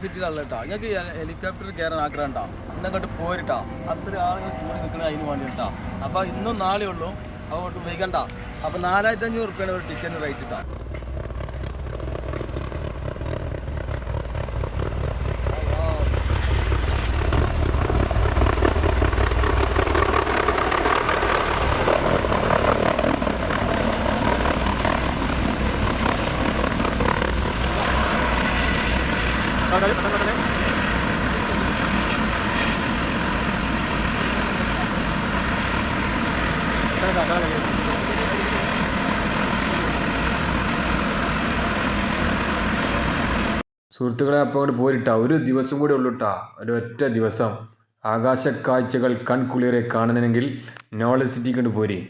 സിറ്റിയിലുള്ള കേട്ടോ ഞങ്ങൾക്ക് ഹെലികോപ്റ്റർ കയറാൻ ആഗ്രഹം ഉണ്ടോ ഇന്നങ്ങോട്ട് പോരിട്ടാ അത്ര ആളുകൾ കൂടി നിൽക്കണ അതിന് വേണ്ടിയിട്ടാ അപ്പോൾ ഇന്നും നാളെ ഉള്ളൂ. അതുകൊണ്ട് വൈകണ്ട അപ്പോൾ നാലായിരത്തി അഞ്ഞൂറ് റുപ്യാണ് ഒരു ടിക്കറ്റിന് റേറ്റ് ഇട്ടാ സുഹൃത്തുക്കളെ അപ്പോൾ അങ്ങോട്ട് പോരിട്ടാ. ഒരു ദിവസം കൂടി ഉള്ളൂട്ടാ ഒരു ഒറ്റ ദിവസം. ആകാശക്കാഴ്ചകൾ കൺകുളിരെ കാണണമെങ്കിൽ നോളജ് സിറ്റി കൊണ്ട് പോരി.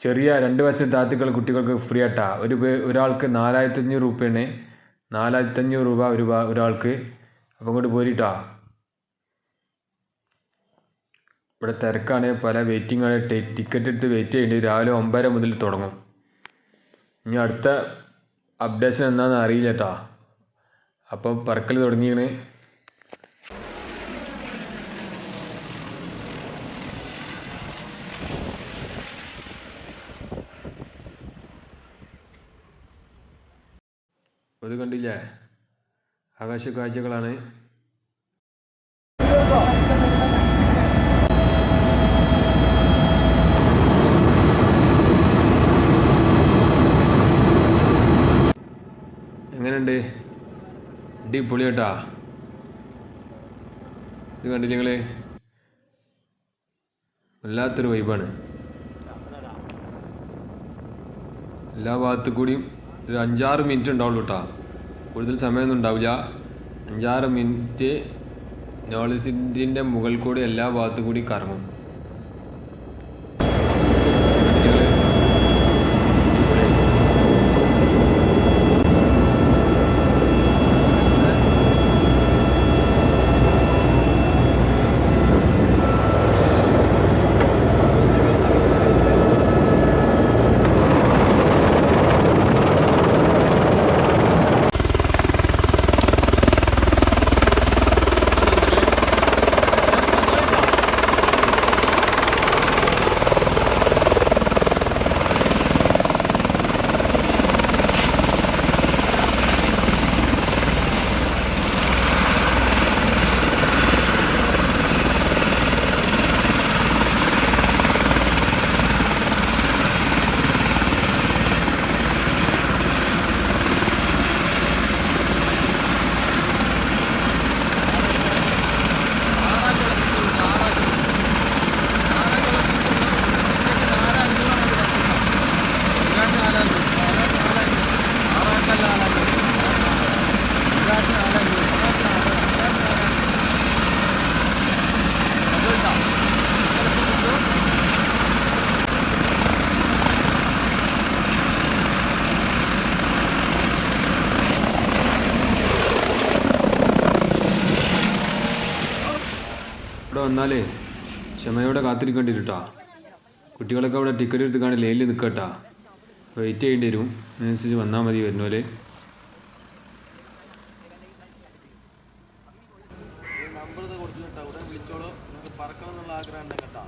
ചെറിയ രണ്ട് വയസ്സിന് താത്തുക്കൾ കുട്ടികൾക്ക് ഫ്രീ ആട്ടാ. ഒരു ഒരാൾക്ക് നാലായിരത്തി അഞ്ഞൂറ് രൂപയാണ് നാലായിരത്തി അഞ്ഞൂറ് രൂപ ഒരു ഒരാൾക്ക് അപ്പം ഇങ്ങോട്ട് പോരിട്ടാ. ഇവിടെ തിരക്കാണ് പല വെയിറ്റിംഗ് ആണ്. ടിക്കറ്റ് എടുത്ത് വെയിറ്റ് ചെയ്യേണ്ടി. രാവിലെ ഒമ്പതര മുതൽ തുടങ്ങും. ഇനി അടുത്ത അപ്ഡേഷൻ എന്താണെന്ന് അറിയില്ല കേട്ടാ അപ്പം പറക്കൽ തുടങ്ങിയാണ്. അത് കണ്ടില്ലേ? ആകാശ കാഴ്ചകളാണ്. എങ്ങനെയുണ്ട്? അടിപൊളി കേട്ടാ ഇത് കണ്ടില്ല നിങ്ങൾ? വല്ലാത്തൊരു വൈബാണ് എല്ലാ ഭാഗത്തു കൂടിയും ഒരു അഞ്ചാറ് മിനിറ്റ് ഉണ്ടാവുള്ളൂ കേട്ടോ കൂടുതൽ സമയമൊന്നും ഉണ്ടാവില്ല അഞ്ചാറ് മിനിറ്റ് നോളജിന്റെ മുകൾ കൂടി എല്ലാ ഭാഗത്തും കൂടി കറങ്ങും. ഇവിടെ വന്നാലേ ക്ഷമയോടെ കാത്തിരിക്കേണ്ടി വരും കുട്ടികളൊക്കെ അവിടെ ടിക്കറ്റ് എടുത്ത് കാണി ലൈനിൽ നിൽക്കട്ടാ വെയിറ്റ് ചെയ്യേണ്ടി വരും. അതിനനുസരിച്ച് വന്നാൽ മതി വരുന്നോലേ. നമ്പർ കൊടുത്തിട്ടാ ഉടൻ വിളിച്ചോളൂ. നിങ്ങൾക്ക് പറക്കണം ആഗ്രഹം ഉണ്ടെങ്കിൽ കേട്ടോ.